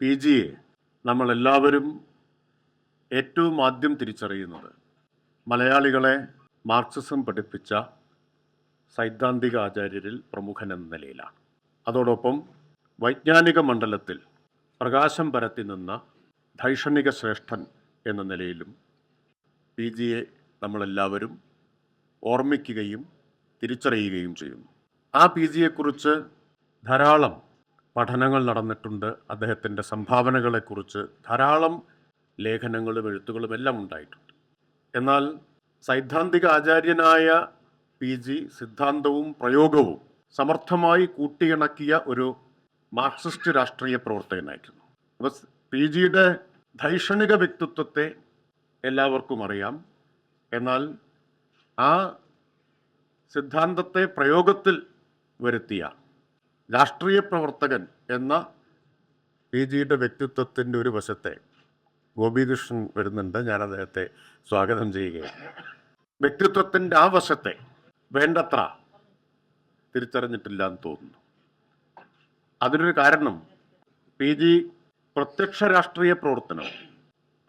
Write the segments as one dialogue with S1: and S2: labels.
S1: P ജിയെ നമ്മളെല്ലാവരും ഏറ്റവും ആദ്യം തിരിച്ചറിയുന്നത് മലയാളികളെ മാർക്സിസം പഠിപ്പിച്ച സൈദ്ധാന്തിക ആചാര്യരിൽ പ്രമുഖൻ എന്ന നിലയിലാണ്. അതോടൊപ്പം വൈജ്ഞാനിക മണ്ഡലത്തിൽ പ്രകാശം പരത്തി നിന്ന ധൈഷണിക ശ്രേഷ്ഠൻ എന്ന നിലയിലും പി ജിയെ നമ്മളെല്ലാവരും ഓർമ്മിക്കുകയും തിരിച്ചറിയുകയും ചെയ്യുന്നു. ആ പി ജിയെക്കുറിച്ച് ധാരാളം പഠനങ്ങൾ നടന്നിട്ടുണ്ട്. അദ്ദേഹത്തിന്റെ സംഭാവനകളെക്കുറിച്ച് ധാരാളം ലേഖനങ്ങളും എഴുത്തുകളും എല്ലാം ഉണ്ടായിട്ടുണ്ട്. എന്നാൽ സൈദ്ധാന്തിക ആചാര്യനായ പി. ജി. സിദ്ധാന്തവും പ്രയോഗവും സമർത്ഥമായി കൂട്ടിയിണക്കിയ ഒരു മാർക്സിസ്റ്റ് രാഷ്ട്രീയ പ്രവർത്തകനായിരുന്നു. അപ്പോൾ പി. ജിയുടെ ധൈഷണിക വ്യക്തിത്വത്തെ എല്ലാവർക്കും അറിയാം. എന്നാൽ ആ സിദ്ധാന്തത്തെ പ്രയോഗത്തിൽ വരുത്തിയ രാഷ്ട്രീയ പ്രവർത്തകൻ എന്ന പി ജിയുടെ വ്യക്തിത്വത്തിന്റെ ഒരു വശത്തെ ഗോപികൃഷ്ണൻ വരുന്നുണ്ട്. ഞാൻ അദ്ദേഹത്തെ സ്വാഗതം ചെയ്യുകയാണ്. വ്യക്തിത്വത്തിന്റെ ആ വശത്തെ വേണ്ടത്ര തിരിച്ചറിഞ്ഞിട്ടില്ല എന്ന് തോന്നുന്നു. അതിനൊരു കാരണം പി ജി പ്രത്യക്ഷ രാഷ്ട്രീയ പ്രവർത്തനം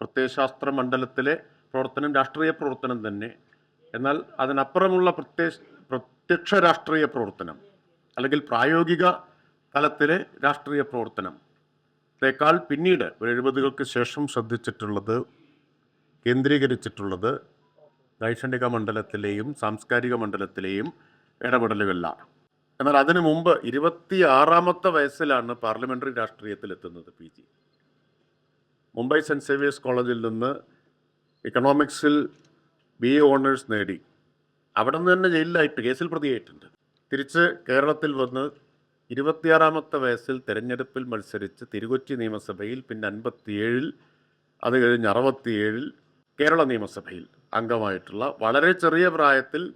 S1: പ്രത്യയശാസ്ത്ര മണ്ഡലത്തിലെ പ്രവർത്തനം രാഷ്ട്രീയ പ്രവർത്തനം തന്നെ. എന്നാൽ അതിനപ്പുറമുള്ള പ്രത്യ പ്രത്യക്ഷ രാഷ്ട്രീയ പ്രവർത്തനം അല്ലെങ്കിൽ പ്രായോഗിക തലത്തിലെ രാഷ്ട്രീയ പ്രവർത്തനം. ത്തേക്കാൾ പിന്നീട് ഒരു എഴുപതുകൾക്ക് ശേഷം ശ്രദ്ധിച്ചിട്ടുള്ളത് കേന്ദ്രീകരിച്ചിട്ടുള്ളത് ദൈക്ഷണിക മണ്ഡലത്തിലെയും സാംസ്കാരിക മണ്ഡലത്തിലെയും ഇടപെടലുകളിലാണ്. എന്നാൽ അതിനു മുമ്പ് ഇരുപത്തി ആറാമത്തെ വയസ്സിലാണ് പാർലമെന്ററി രാഷ്ട്രീയത്തിൽ എത്തുന്നത് പി ജി. മുംബൈ സെന്റ് സേവിയേഴ്സ് കോളേജിൽ നിന്ന് ഇക്കണോമിക്സിൽ ബി എ ഓണേഴ്സ് നേടി. അവിടെ നിന്ന് തന്നെ ജയിലിലായിട്ട് കേസിൽ പ്രതിയായിട്ടുണ്ട്. തിരിച്ച് കേരളത്തിൽ വന്ന് ഇരുപത്തിയാറാമത്തെ വയസ്സിൽ തെരഞ്ഞെടുപ്പിൽ മത്സരിച്ച് തിരുകൊച്ചി നിയമസഭയിൽ പിന്നെ അൻപത്തിയേഴിൽ അത് കഴിഞ്ഞ് അറുപത്തിയേഴിൽ കേരള നിയമസഭയിൽ അംഗമായിട്ടുള്ള വളരെ ചെറിയ പ്രായത്തിൽ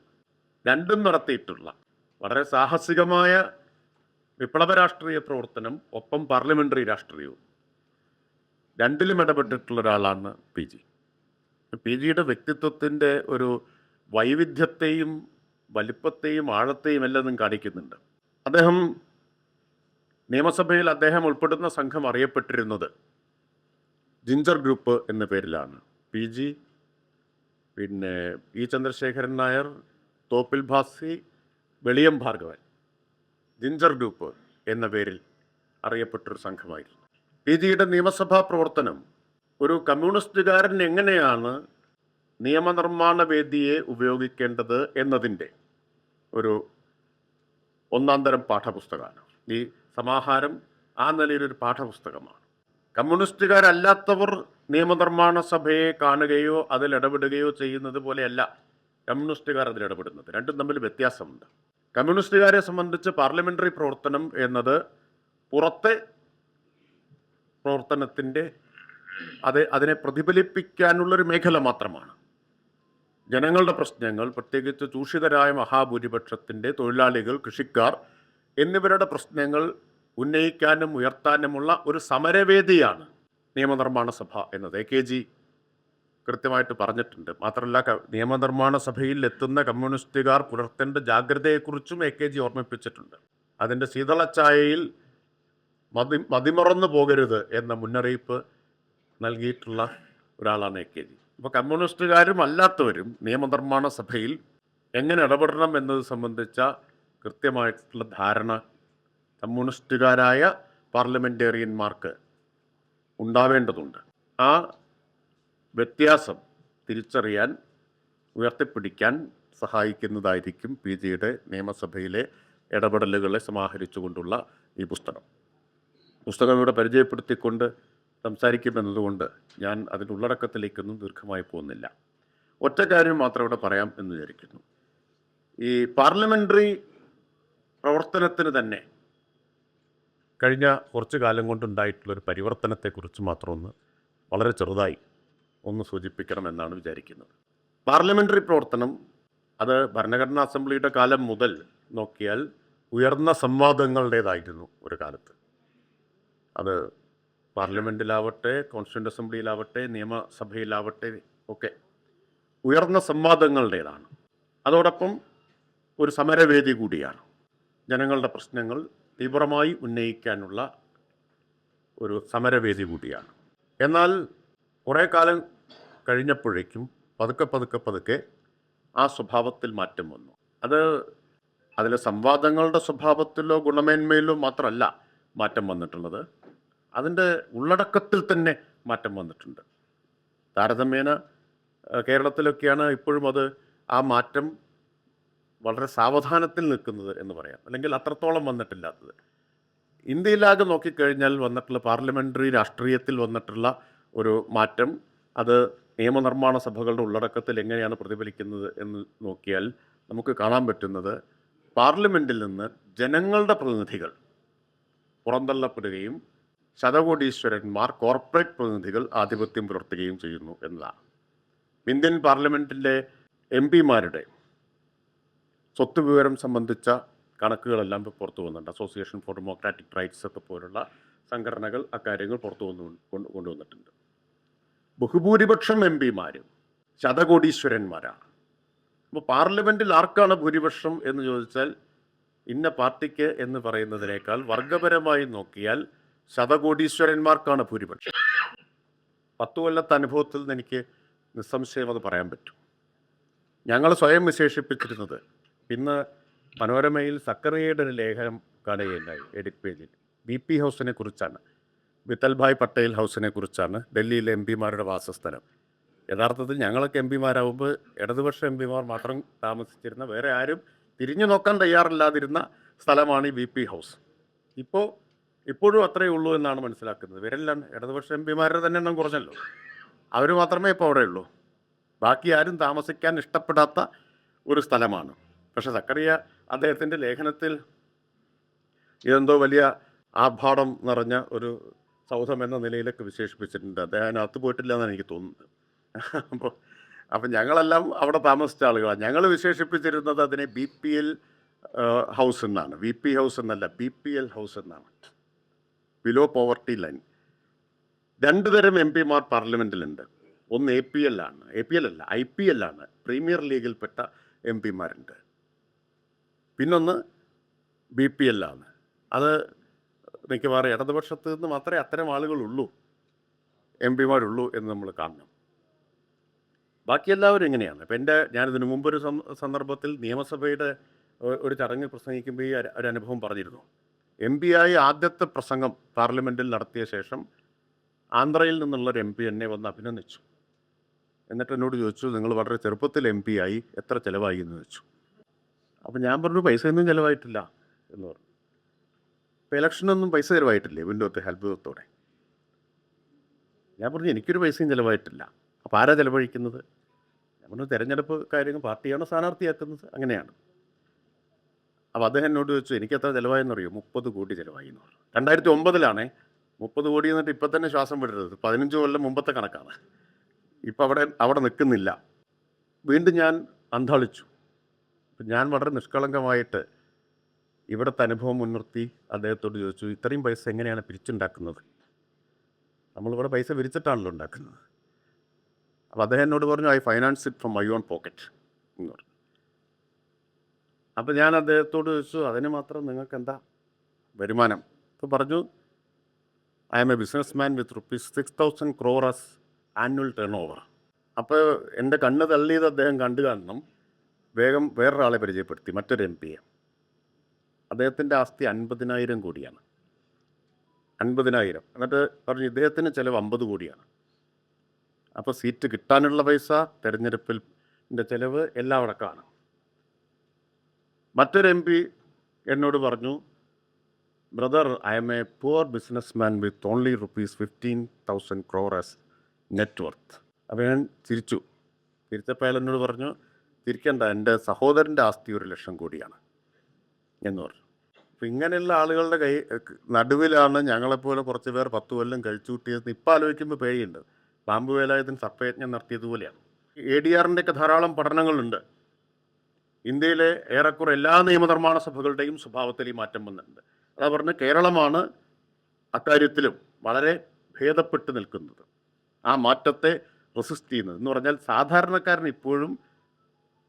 S1: രണ്ടും നടത്തിയിട്ടുള്ള വളരെ സാഹസികമായ വിപ്ലവ രാഷ്ട്രീയ പ്രവർത്തനം ഒപ്പം പാർലമെന്ററി രാഷ്ട്രീയവും. രണ്ടിലും ഇടപെട്ടിട്ടുള്ള ഒരാളാണ് പി ജി. പി ജിയുടെ വ്യക്തിത്വത്തിന്റെ ഒരു വൈവിധ്യത്തെയും വലിപ്പത്തെയും ആഴത്തെയും എല്ലാം കാണിക്കുന്നുണ്ട്. അദ്ദേഹം നിയമസഭയിൽ അദ്ദേഹം ഉൾപ്പെടുന്ന സംഘം അറിയപ്പെട്ടിരുന്നത് ജിഞ്ചർ ഗ്രൂപ്പ് എന്ന പേരിലാണ്. പി ജി പിന്നെ E Chandrasekharan Nair Thoppil Bhasi Veliyam Bhargavan. Ginger group എന്ന പേരിൽ അറിയപ്പെട്ടൊരു സംഘമായിരുന്നു. പി ജിയുടെ നിയമസഭാ പ്രവർത്തനം ഒരു കമ്മ്യൂണിസ്റ്റുകാരൻ എങ്ങനെയാണ് നിയമനിർമ്മാണ വേദിയെ ഉപയോഗിക്കേണ്ടത് എന്നതിന്റെ ഒരു ഒന്നാം തരം പാഠപുസ്തകമാണ്. ഈ സമാഹാരം ആ നിലയിലൊരു പാഠപുസ്തകമാണ്. കമ്മ്യൂണിസ്റ്റുകാരല്ലാത്തവർ നിയമനിർമ്മാണ സഭയെ കാണുകയോ അതിൽ ഇടപെടുകയോ ചെയ്യുന്നത് പോലെയല്ല കമ്മ്യൂണിസ്റ്റുകാർ അതിൽ ഇടപെടുന്നത്. രണ്ടും തമ്മിൽ വ്യത്യാസമുണ്ട്. കമ്മ്യൂണിസ്റ്റുകാരെ സംബന്ധിച്ച് പാർലമെന്ററി പ്രവർത്തനം എന്നത് പുറത്തെ പ്രവർത്തനത്തിന്റെ അത് അതിനെ പ്രതിഫലിപ്പിക്കാനുള്ളൊരു മേഖല മാത്രമാണ്. ജനങ്ങളുടെ പ്രശ്നങ്ങൾ പ്രത്യേകിച്ച് ചൂഷിതരായ മഹാഭൂരിപക്ഷത്തിന്റെ തൊഴിലാളികൾ കൃഷിക്കാർ എന്നിവരുടെ പ്രശ്നങ്ങൾ ഉന്നയിക്കാനും ഉയർത്താനുമുള്ള ഒരു സമരവേദിയാണ് നിയമനിർമ്മാണ സഭ എന്നത്. എ കെ ജി കൃത്യമായിട്ട് പറഞ്ഞിട്ടുണ്ട്. മാത്രമല്ല നിയമനിർമ്മാണ സഭയിൽ എത്തുന്ന കമ്മ്യൂണിസ്റ്റുകാർ പുലർത്തേണ്ട ജാഗ്രതയെക്കുറിച്ചും എ കെ ജി ഓർമ്മിപ്പിച്ചിട്ടുണ്ട്. അതിന്റെ ശീതളച്ചായയിൽ മതി മതിമറന്നു പോകരുത് എന്ന മുന്നറിയിപ്പ് നൽകിയിട്ടുള്ള ഒരാളാണ് എ കെ ജി. അപ്പോൾ കമ്മ്യൂണിസ്റ്റുകാരും അല്ലാത്തവരും നിയമനിർമ്മാണ സഭയിൽ എങ്ങനെ ഇടപെടണം എന്നത് സംബന്ധിച്ച കൃത്യമായിട്ടുള്ള ധാരണ കമ്മ്യൂണിസ്റ്റുകാരായ പാർലമെന്റേറിയന്മാർക്ക് ഉണ്ടാവേണ്ടതുണ്ട്. ആ വ്യത്യാസം തിരിച്ചറിയാൻ ഉയർത്തിപ്പിടിക്കാൻ സഹായിക്കുന്നതായിരിക്കും പി ജിയുടെ നിയമസഭയിലെ ഇടപെടലുകളെ സമാഹരിച്ചുകൊണ്ടുള്ള ഈ പുസ്തകം. പുസ്തകം ഇവിടെ പരിചയപ്പെടുത്തിക്കൊണ്ട് സംസാരിക്കുമെന്നതുകൊണ്ട് ഞാൻ അതിന്റെ ഉള്ളടക്കത്തിലേക്കൊന്നും ദീർഘമായി പോകുന്നില്ല. ഒറ്റ കാര്യം മാത്രം ഇവിടെ പറയാം എന്ന് വിചാരിക്കുന്നു. ഈ പാർലമെന്ററി പ്രവർത്തനത്തിന് തന്നെ. കഴിഞ്ഞ കുറച്ച് കാലം കൊണ്ടുണ്ടായിട്ടുള്ള ഒരു പരിവർത്തനത്തെക്കുറിച്ച് മാത്രം ഒന്ന് വളരെ ചെറുതായി ഒന്ന് സൂചിപ്പിക്കണമെന്നാണ് വിചാരിക്കുന്നത്. പാർലമെന്ററി പ്രവർത്തനം അത് ഭരണഘടനാ അസംബ്ലിയുടെ കാലം മുതൽ നോക്കിയാൽ ഉയർന്ന സംവാദങ്ങളുടേതായിരുന്നു ഒരു കാലത്ത്. അത് പാർലമെന്റിലാവട്ടെ കോൺസ്റ്റിറ്റ്യൂന്റ് അസംബ്ലിയിലാവട്ടെ നിയമസഭയിലാവട്ടെ ഒക്കെ ഉയർന്ന സംവാദങ്ങളുടേതാണ്. അതോടൊപ്പം ഒരു സമരവേദി കൂടിയാണ്. ജനങ്ങളുടെ പ്രശ്നങ്ങൾ തീവ്രമായി ഉന്നയിക്കാനുള്ള ഒരു സമരവേദി കൂടിയാണ്. എന്നാൽ കുറേ കാലം കഴിഞ്ഞപ്പോഴേക്കും പതുക്കെ പതുക്കെ പതുക്കെ ആ സ്വഭാവത്തിൽ മാറ്റം വന്നു. അത് അതിലെ സംവാദങ്ങളുടെ സ്വഭാവത്തിലോ ഗുണമേന്മയിലോ മാത്രമല്ല മാറ്റം വന്നിട്ടുള്ളത്. അതിന്റെ ഉള്ളടക്കത്തിൽ തന്നെ മാറ്റം വന്നിട്ടുണ്ട്. താരതമ്യേന കേരളത്തിലൊക്കെയാണ് ഇപ്പോഴും അത് ആ മാറ്റം വളരെ സാവധാനത്തിൽ നിൽക്കുന്നത് എന്ന് പറയാം. അല്ലെങ്കിൽ അത്രത്തോളം വന്നിട്ടില്ലാത്തത്. ഇന്ത്യയിലാകെ നോക്കിക്കഴിഞ്ഞാൽ വന്നിട്ടുള്ള പാർലമെന്ററി രാഷ്ട്രീയത്തിൽ വന്നിട്ടുള്ള ഒരു മാറ്റം അത് നിയമനിർമ്മാണ സഭകളുടെ ഉള്ളടക്കത്തിൽ എങ്ങനെയാണ് പ്രതിഫലിക്കുന്നത് എന്ന് നോക്കിയാൽ നമുക്ക് കാണാൻ പറ്റുന്നത് പാർലമെന്റിൽ നിന്ന് ജനങ്ങളുടെ പ്രതിനിധികൾ പുറന്തള്ളപ്പെടുകയും ശതകോടീശ്വരന്മാർ കോർപ്പറേറ്റ് പ്രതിനിധികൾ ആധിപത്യം പുലർത്തുകയും ചെയ്യുന്നു എന്നതാണ്. ഇന്ത്യൻ പാർലമെന്റിലെ എം പിമാരുടെ സ്വത്ത് വിവരം സംബന്ധിച്ച കണക്കുകളെല്ലാം ഇപ്പോൾ പുറത്തു വന്നിട്ടുണ്ട്. അസോസിയേഷൻ ഫോർ ഡെമോക്രാറ്റിക് റൈറ്റ്സ് ഒക്കെ പോലുള്ള സംഘടനകൾ അക്കാര്യങ്ങൾ പുറത്തു വന്നു കൊണ്ട് കൊണ്ടുവന്നിട്ടുണ്ട്. ബഹുഭൂരിപക്ഷം എം പിമാരും ശതകോടീശ്വരന്മാരാണ്. അപ്പോൾ പാർലമെന്റിൽ ആർക്കാണ് ഭൂരിപക്ഷം എന്ന് ചോദിച്ചാൽ ഇന്ന പാർട്ടിക്ക് എന്ന് പറയുന്നതിനേക്കാൾ വർഗപരമായി നോക്കിയാൽ ശതകോടീശ്വരന്മാർക്കാണ് ഭൂരിപക്ഷം. പത്തു കൊല്ലത്തെ അനുഭവത്തിൽ നിന്ന് എനിക്ക് നിസ്സംശയം അത് പറയാൻ പറ്റും. ഞങ്ങൾ സ്വയം വിശേഷിപ്പിച്ചിരുന്നത് ഇന്ന് മനോരമയിൽ സക്കറിയയുടെ ഒരു ലേഖനം കാണുകയുണ്ടായി എഡിറ്റ് പേജിൽ. ബി പി ഹൗസിനെ കുറിച്ചാണ്. വിത്തൽഭായ് പട്ടേൽ ഹൗസിനെ കുറിച്ചാണ്. ഡൽഹിയിലെ എം പിമാരുടെ വാസസ്ഥലം. യഥാർത്ഥത്തിൽ ഞങ്ങളൊക്കെ എം പിമാരാകുമ്പോൾ ഇടതുപക്ഷ എം പിമാർ മാത്രം താമസിച്ചിരുന്ന വേറെ ആരും തിരിഞ്ഞു നോക്കാൻ തയ്യാറില്ലാതിരുന്ന സ്ഥലമാണ് ഈ ബി പി ഹൗസ്. ഇപ്പോൾ ഇപ്പോഴും അത്രയേ ഉള്ളൂ എന്നാണ് മനസ്സിലാക്കുന്നത്. ഇവരെല്ലാം ഇടതുപക്ഷ എം പിമാരുടെ തന്നെ എണ്ണം കുറഞ്ഞല്ലോ. അവർ മാത്രമേ ഇപ്പോൾ അവിടെ ഉള്ളൂ ബാക്കി ആരും താമസിക്കാൻ ഇഷ്ടപ്പെടാത്ത ഒരു സ്ഥലമാണ്. പക്ഷെ സക്കറിയ അദ്ദേഹത്തിന്റെ ലേഖനത്തിൽ ഇതെന്തോ വലിയ ആഭാടം നിറഞ്ഞ ഒരു സൗധം എന്ന നിലയിലൊക്കെ വിശേഷിപ്പിച്ചിട്ടുണ്ട്. അദ്ദേഹം അതിനകത്ത് പോയിട്ടില്ല എന്നാണ് എനിക്ക് തോന്നുന്നത്. അപ്പോൾ അപ്പം ഞങ്ങളെല്ലാം അവിടെ താമസിച്ച ആളുകളാണ്. ഞങ്ങൾ വിശേഷിപ്പിച്ചിരുന്നത് അതിനെ ബി പി എൽ ഹൗസ് എന്നാണ്. വി പി ഹൗസ് എന്നല്ല ബി പി എൽ ഹൗസ് എന്നാണ്. ബിലോ പോവർട്ടി ലൈൻ രണ്ടു തരം എം പിമാർ പാർലമെന്റിലുണ്ട് ഒന്ന് എ പി എൽ ആണ്. എ പി എൽ അല്ല ഐ പി എൽ ആണ്. പ്രീമിയർ ലീഗിൽപ്പെട്ട എം പിമാരുണ്ട്. പിന്നൊന്ന് ബി പി എല്ലാണ് അത് മിക്കവാറും ഇടതുപക്ഷത്ത് നിന്ന് മാത്രമേ അത്തരം ആളുകളുള്ളൂ എം പിമാരുള്ളൂ എന്ന് നമ്മൾ കാണണം. ബാക്കി എല്ലാവരും ഇങ്ങനെയാണ്. ഇപ്പം എന്റെ ഞാനിതിനു മുമ്പൊരു സന്ദർഭത്തിൽ നിയമസഭയുടെ ഒരു ചടങ്ങിൽ പ്രസംഗിക്കുമ്പോൾ ഈ ഒരു അനുഭവം പറഞ്ഞിരുന്നു. എം പി ആയി ആദ്യത്തെ പ്രസംഗം പാർലമെന്റിൽ നടത്തിയ ശേഷം ആന്ധ്രയിൽ നിന്നുള്ളൊരു എം പി എന്നെ വന്ന് അഭിനന്ദിച്ചു. എന്നിട്ട് എന്നോട് ചോദിച്ചു നിങ്ങൾ വളരെ ചെറുപ്പത്തിൽ എം പി ആയി എത്ര ചിലവായി? എന്ന് ചോദിച്ചു. അപ്പം ഞാൻ പറഞ്ഞു ഒന്നും ചിലവായിട്ടില്ല എന്ന് പറഞ്ഞു. ഇപ്പം ഇലക്ഷനൊന്നും പൈസ ചിലവായിട്ടില്ലേ വിൻഡോത്തെ അത്ഭുതത്തോടെ ഞാൻ പറഞ്ഞു എനിക്കൊരു പൈസയും ചിലവായിട്ടില്ല. അപ്പോൾ ആരാ ചിലവഴിക്കുന്നത്? ഞാൻ പറഞ്ഞു തിരഞ്ഞെടുപ്പ് കാര്യങ്ങൾ പാർട്ടിയാണ് സ്ഥാനാർത്ഥിയാക്കുന്നത്. അങ്ങനെയാണ്. അപ്പോൾ അദ്ദേഹം എന്നോട് ചോദിച്ചു എനിക്ക് എത്ര ചിലവായെന്ന് അറിയോ മുപ്പത് കോടി ചിലവായി എന്ന് പറഞ്ഞു. രണ്ടായിരത്തി ഒമ്പതിലാണേ മുപ്പത് കോടി എന്നിട്ട് ഇപ്പം തന്നെ ശ്വാസം വിടരുത്. പതിനഞ്ച് കൊല്ലം മുമ്പത്തെ കണക്കാണ്. ഇപ്പം അവിടെ അവിടെ നിൽക്കുന്നില്ല വീണ്ടും ഞാൻ അന്താളിച്ചു. ഞാൻ വളരെ നിഷ്കളങ്കമായിട്ട് ഇവിടുത്തെ അനുഭവം മുൻനിർത്തി അദ്ദേഹത്തോട് ചോദിച്ചു ഇത്രയും പൈസ എങ്ങനെയാണ് പിരിച്ചുണ്ടാക്കുന്നത്? നമ്മളിവിടെ പൈസ പിരിച്ചിട്ടാണല്ലോ ഉണ്ടാക്കുന്നത്. അപ്പോൾ അദ്ദേഹം എന്നോട് പറഞ്ഞു I finance it from my own pocket എന്ന് പറഞ്ഞു. അപ്പോൾ ഞാൻ അദ്ദേഹത്തോട് ചോദിച്ചു അതിന് മാത്രം നിങ്ങൾക്ക് എന്താ വരുമാനം? അപ്പോൾ പറഞ്ഞു I am a businessman with rupees six thousand crores annual turnover അപ്പോൾ എന്റെ കണ്ണ് തള്ളിയത് അദ്ദേഹം കണ്ടു കാണണം വേഗം വേറൊരാളെ പരിചയപ്പെടുത്തി മറ്റൊരു എം പിയെ അദ്ദേഹത്തിന്റെ ആസ്തി അൻപതിനായിരം കോടിയാണ്. അൻപതിനായിരം. എന്നിട്ട് പറഞ്ഞു ഇദ്ദേഹത്തിന് ചിലവ് അമ്പത് കോടിയാണ്. അപ്പോൾ സീറ്റ് കിട്ടാനുള്ള പൈസ തെരഞ്ഞെടുപ്പിൽ ചിലവ് എല്ലാം അടക്കമാണ് മറ്റൊരു എം പി എന്നോട് പറഞ്ഞു brother I'm a poor businessman with only rupees fifteen thousand crore as net worth അപ്പോൾ ഞാൻ ചിരിച്ചു ചിരിച്ചപ്പോൾ അയാൾ എന്നോട് പറഞ്ഞു ചിരിക്കണ്ട എന്റെ സഹോദരന്റെ ആസ്തി ഒരു ലക്ഷം കോടിയാണ് എന്ന് പറഞ്ഞു. അപ്പം ഇങ്ങനെയുള്ള ആളുകളുടെ കൈ നടുവിലാണ് ഞങ്ങളെപ്പോലെ കുറച്ച് പേർ പത്ത് കൊല്ലം കഴിച്ചു കൂട്ടിയത് ഇപ്പം ആലോചിക്കുമ്പോൾ പേടിയുണ്ട്. പാമ്പ് വേലായുധൻ സർപ്പയജ്ഞം നടത്തിയതുപോലെയാണ് എ ഡി ആറിന്റെയൊക്കെ ധാരാളം പഠനങ്ങളുണ്ട്. ഇന്ത്യയിലെ ഏറെക്കുറെ എല്ലാ നിയമനിർമ്മാണ സഭകളുടെയും സ്വഭാവത്തിൽ ഈ മാറ്റം വന്നിട്ടുണ്ട്. അതാ പറഞ്ഞ കേരളമാണ് അക്കാര്യത്തിലും വളരെ ഭേദപ്പെട്ട് നിൽക്കുന്നത്. ആ മാറ്റത്തെ റെസിസ്റ്റ് ചെയ്യുന്നത്. എന്ന് പറഞ്ഞാൽ സാധാരണക്കാരൻ ഇപ്പോഴും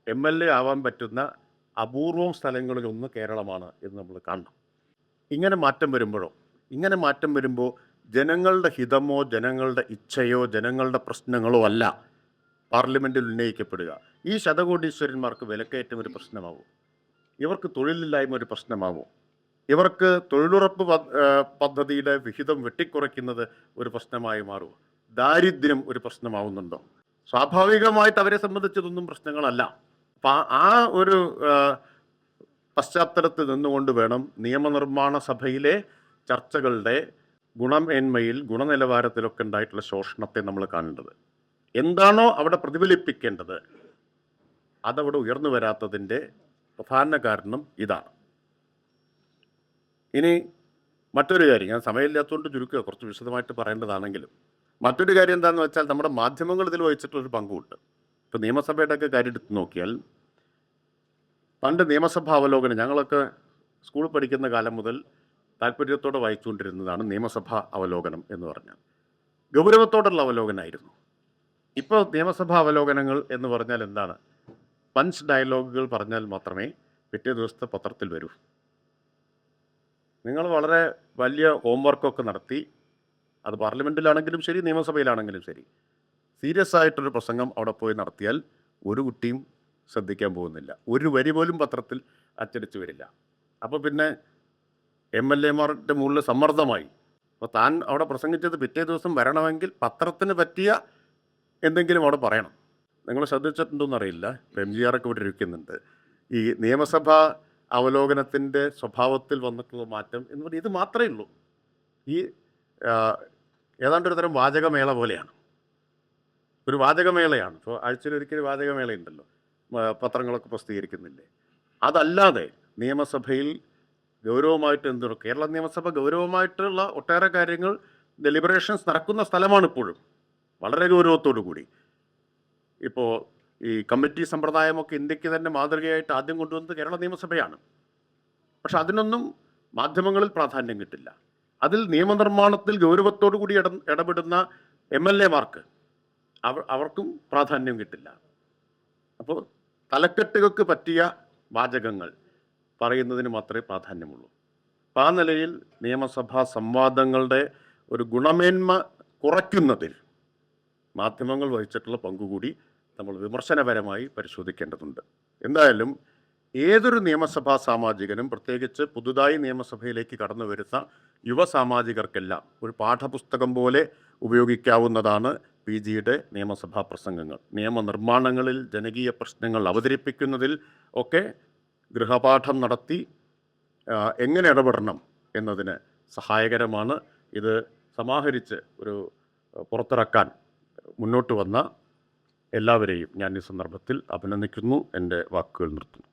S1: എം എൽ എ ആവാൻ പറ്റുന്ന അപൂർവം സ്ഥലങ്ങളിലൊന്ന് കേരളമാണ് എന്ന് നമ്മൾ കാണണം. ഇങ്ങനെ മാറ്റം വരുമ്പോഴോ ഇങ്ങനെ മാറ്റം വരുമ്പോൾ ജനങ്ങളുടെ ഹിതമോ ജനങ്ങളുടെ ഇച്ഛയോ ജനങ്ങളുടെ പ്രശ്നങ്ങളോ അല്ല പാർലമെന്റിൽ ഉന്നയിക്കപ്പെടുക. ഈ ശതകോടീശ്വരന്മാർക്ക് വിലക്കയറ്റം ഒരു പ്രശ്നമാവും. ഇവർക്ക് തൊഴിലില്ലായ്മ ഒരു പ്രശ്നമാവും. ഇവർക്ക് തൊഴിലുറപ്പ് പദ്ധതിയുടെ വിഹിതം വെട്ടിക്കുറയ്ക്കുന്നത് ഒരു പ്രശ്നമായി മാറും. ദാരിദ്ര്യം ഒരു പ്രശ്നമാവുന്നുണ്ടോ? സ്വാഭാവികമായിട്ട് അവരെ സംബന്ധിച്ചതൊന്നും പ്രശ്നങ്ങളല്ല. ആ- ഒരു പശ്ചാത്തലത്തിൽ നിന്നുകൊണ്ട് വേണം നിയമനിർമ്മാണ സഭയിലെ ചർച്ചകളുടെ ഗുണമേന്മയിൽ ഗുണനിലവാരത്തിലൊക്കെ ഉണ്ടായിട്ടുള്ള ശോഷണത്തെ നമ്മൾ കാണേണ്ടത്. എന്താണോ അവിടെ പ്രതിഫലിപ്പിക്കേണ്ടത് അതവിടെ ഉയർന്നു വരാത്തതിന്റെ പ്രധാന കാരണം ഇതാണ്. ഇനി മറ്റൊരു കാര്യം ഞാൻ സമയമില്ലാത്തതുകൊണ്ട് ചുരുക്കുക കുറച്ച് വിശദമായിട്ട് പറയേണ്ടതാണെങ്കിലും. മറ്റൊരു കാര്യം എന്താണെന്ന് വെച്ചാൽ നമ്മുടെ മാധ്യമങ്ങൾ ഇതിൽ വഹിച്ചിട്ടുള്ളൊരു പങ്കുണ്ട്. ഇപ്പോൾ നിയമസഭയുടെയൊക്കെ കാര്യം എടുത്ത് നോക്കിയാൽ പണ്ട് നിയമസഭാ അവലോകനം ഞങ്ങളൊക്കെ സ്കൂളിൽ പഠിക്കുന്ന കാലം മുതൽ താല്പര്യത്തോടെ വായിച്ചുകൊണ്ടിരുന്നതാണ് നിയമസഭാ അവലോകനം എന്ന് പറഞ്ഞാൽ. ഗൗരവത്തോടുള്ള അവലോകനമായിരുന്നു ഇപ്പോൾ നിയമസഭാ അവലോകനങ്ങൾ എന്ന് പറഞ്ഞാൽ എന്താണ്? പഞ്ച് ഡയലോഗുകൾ പറഞ്ഞാൽ മാത്രമേ പിറ്റേ ദിവസത്തെ പത്രത്തിൽ വരൂ. നിങ്ങൾ വളരെ വലിയ ഹോംവർക്കൊക്കെ നടത്തി അത് പാർലമെന്റിലാണെങ്കിലും ശരി നിയമസഭയിലാണെങ്കിലും ശരി. സീരിയസ് ആയിട്ടൊരു പ്രസംഗം അവിടെ പോയി നടത്തിയാൽ ഒരു കുട്ടിയും ശ്രദ്ധിക്കാൻ പോകുന്നില്ല. ഒരു വരി പോലും പത്രത്തിൽ അച്ചടിച്ചു വരില്ല. അപ്പോൾ പിന്നെ എം എൽ എമാരുടെ മുകളിൽ സമ്മർദ്ദമായി. അപ്പോൾ താൻ അവിടെ പ്രസംഗിച്ചത് പിറ്റേ ദിവസം വരണമെങ്കിൽ പത്രത്തിന് പറ്റിയ എന്തെങ്കിലും അവിടെ പറയണം. നിങ്ങൾ ശ്രദ്ധിച്ചിട്ടുണ്ടോയെന്ന് അറിയില്ല. എം ജി ആറൊക്കെ ഇവിടെ ഇരിക്കുന്നുണ്ട്. ഈ നിയമസഭാ അവലോകനത്തിന്റെ സ്വഭാവത്തിൽ വന്നിട്ടുള്ള മാറ്റം എന്ന് പറഞ്ഞാൽ ഇത് മാത്രമേ ഉള്ളൂ. ഈ ഏതാണ്ട് ഒരു തരം വാചകമേള പോലെയാണ്. ഒരു വാചകമേളയാണ്. ഇപ്പോൾ ആഴ്ചയിലൊരിക്കൽ വാചകമേളയുണ്ടല്ലോ. ഉണ്ടല്ലോ പത്രങ്ങളൊക്കെ പ്രസിദ്ധീകരിക്കുന്നില്ലേ. അതല്ലാതെ നിയമസഭയിൽ ഗൗരവമായിട്ട് എന്തുണ്ട് കേരള നിയമസഭ ഗൗരവമായിട്ടുള്ള ഒട്ടേറെ കാര്യങ്ങൾ ഡെലിബറേഷൻസ് നടക്കുന്ന സ്ഥലമാണ് ഇപ്പോഴും വളരെ ഗൗരവത്തോടു കൂടി. ഇപ്പോൾ ഈ കമ്മിറ്റി സമ്പ്രദായമൊക്കെ ഇന്ത്യയ്ക്ക് തന്നെ മാതൃകയായിട്ട് ആദ്യം കൊണ്ടുവന്നത് കേരള നിയമസഭയാണ്. പക്ഷെ അതിനൊന്നും മാധ്യമങ്ങളിൽ പ്രാധാന്യം കിട്ടില്ല. അതിൽ നിയമനിർമ്മാണത്തിൽ ഗൗരവത്തോടു കൂടി ഇട ഇടപെടുന്ന എം എൽ എമാർക്ക് അവർ അവർക്കും പ്രാധാന്യം കിട്ടില്ല. അപ്പോൾ തലക്കെട്ടുകൾക്ക് പറ്റിയ വാചകങ്ങൾ പറയുന്നതിന് മാത്രമേ പ്രാധാന്യമുള്ളൂ. അപ്പം ആ നിലയിൽ നിയമസഭാ സംവാദങ്ങളുടെ ഒരു ഗുണമേന്മ കുറയ്ക്കുന്നതിൽ മാധ്യമങ്ങൾ വഹിച്ചിട്ടുള്ള പങ്കുകൂടി നമ്മൾ വിമർശനപരമായി പരിശോധിക്കേണ്ടതുണ്ട്. എന്തായാലും ഏതൊരു നിയമസഭാ സാമാജികനും പ്രത്യേകിച്ച് പുതുതായി നിയമസഭയിലേക്ക് കടന്നു വരുന്ന യുവ സാമാജികർക്കെല്ലാം ഒരു പാഠപുസ്തകം പോലെ ഉപയോഗിക്കാവുന്നതാണ് പി ജിയുടെ നിയമസഭാ പ്രസംഗങ്ങൾ. നിയമനിർമ്മാണങ്ങളിൽ ജനകീയ പ്രശ്നങ്ങൾ അവതരിപ്പിക്കുന്നതിൽ ഒക്കെ ഗൃഹപാഠം നടത്തി എങ്ങനെ ഇടപെടണം എന്നതിന് സഹായകരമാണ്. ഇത് സമാഹരിച്ച് ഒരു പുറത്തിറക്കാൻ മുന്നോട്ട് വന്ന എല്ലാവരെയും ഞാൻ ഈ സന്ദർഭത്തിൽ അഭിനന്ദിക്കുന്നു. എന്റെ വാക്കുകൾ നിർത്തുന്നു.